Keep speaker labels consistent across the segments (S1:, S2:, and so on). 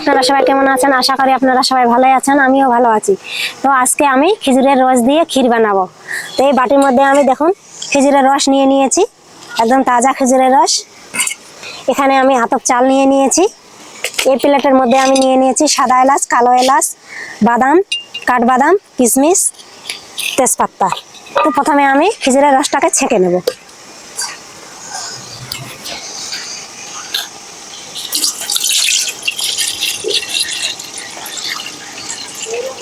S1: আপনারা সবাই কেমন আছেন? আশা করি আপনারা সবাই ভালোই আছেন, আমিও ভালো আছি। তো আজকে আমি খেজুরের রস দিয়ে ক্ষীর বানাবো। তো এই বাটির মধ্যে আমি দেখুন, খেজুরের রস নিয়ে নিয়েছি, একদম তাজা খেজুরের রস। এখানে আমি আতপ চাল নিয়ে নিয়েছি। এই প্লেটের মধ্যে আমি নিয়ে নিয়েছি সাদা এলাচ, কালো এলাচ, বাদাম, কাঠবাদাম কিশমিশ তেজপাতা। তো প্রথমে আমি খেজুরের রসটাকে ছেঁকে নেব।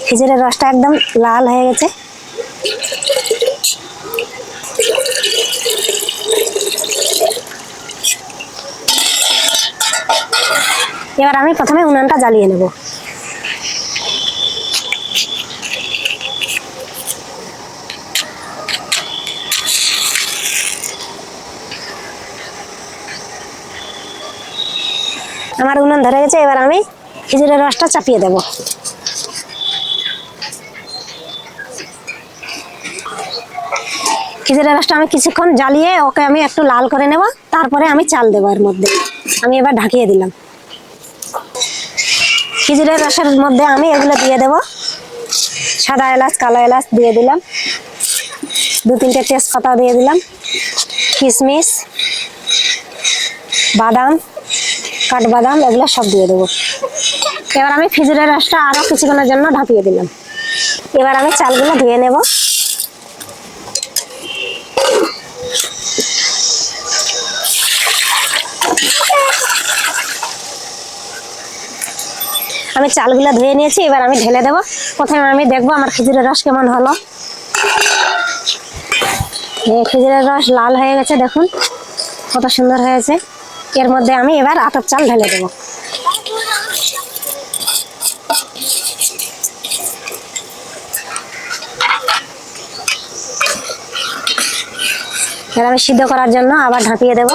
S1: খেজুরের রসটা একদম লাল হয়ে গেছে। এবার আমি প্রথমে উনানটা জ্বালিয়ে নেব। আমার উনান ধরে গেছে, এবার আমি খেজুরের রসটা চাপিয়ে দেব। খেজুরের রসটা আমি কিছুক্ষণ জ্বালিয়ে ওকে আমি একটু লাল করে নেব, তারপরে আমি চাল দেবো এর মধ্যে। আমি এবার ঢাকিয়ে দিলাম। খেজুরের রসের মধ্যে আমি এগুলো দিয়ে দেব। সাদা এলাচ, কালো এলাচ দিয়ে দিলাম। দু তিনটে তেজপাতা দিয়ে দিলাম। কিশমিশ বাদাম, কাঠবাদাম, এগুলো সব দিয়ে দেবো। এবার আমি খেজুরের রসটা আরও কিছুক্ষণের জন্য ঢাকিয়ে দিলাম। এবার আমি চালগুলো ধুয়ে নেব। আমি চালগুলো ধুয়ে নিয়েছি, এবার আমি ঢেলে দেবো। প্রথমে আমি দেখব আমার খেজুরের রস কেমন হলো। খেজুরের রস লাল হয়ে গেছে, দেখুন। কত সুন্দর হয়েছে। এর মধ্যে আমি এবার আতপ চাল ঢেলে দেবো। এবার আমি সিদ্ধ করার জন্য আবার ঢাপিয়ে দেবো।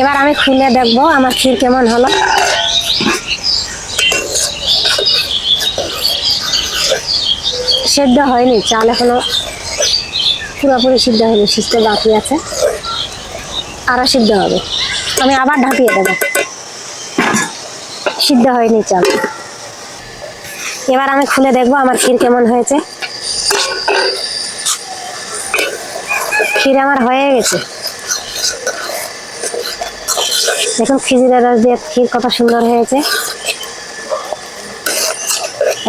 S1: এবার আমি খুলে দেখব আমার ক্ষীর কেমন হলো। সেদ্ধ হয়নি, চাল এখনও পুরোপুরি সিদ্ধ হয়নি, সিদ্ধ বাকি আছে। আরও সিদ্ধ হবে। আমি আবার ঢাকিয়ে দেবো। সিদ্ধ হয়নি চাল। এবার আমি খুলে দেখব আমার ক্ষীর কেমন হয়েছে। ক্ষীর আমার হয়ে গেছে। দেখুন খিজিরের রস দিয়ে ক্ষীর কত সুন্দর হয়েছে।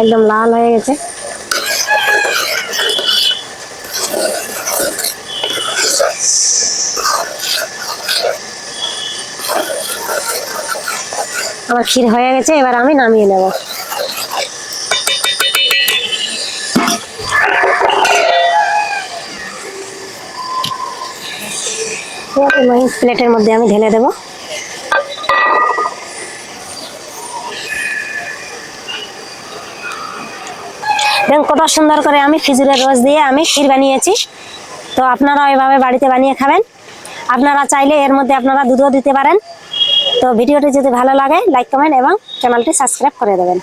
S1: একদম লাল হয়ে গেছে। আমার ক্ষীর হয়ে গেছে, এবার আমি নামিয়ে নেব। প্লেটের মধ্যে আমি ঢেলে দেবো। দেখুন কত সুন্দর করে আমি খেজুরের রস দিয়ে আমি ক্ষীর বানিয়েছি। তো আপনারা এভাবে বাড়িতে বানিয়ে খাবেন। আপনারা চাইলে এর মধ্যে আপনারা দুধও দিতে পারেন। তো ভিডিওটি যদি ভালো লাগে লাইক কমেন্ট এবং চ্যানেলটি সাবস্ক্রাইব করে দেবেন।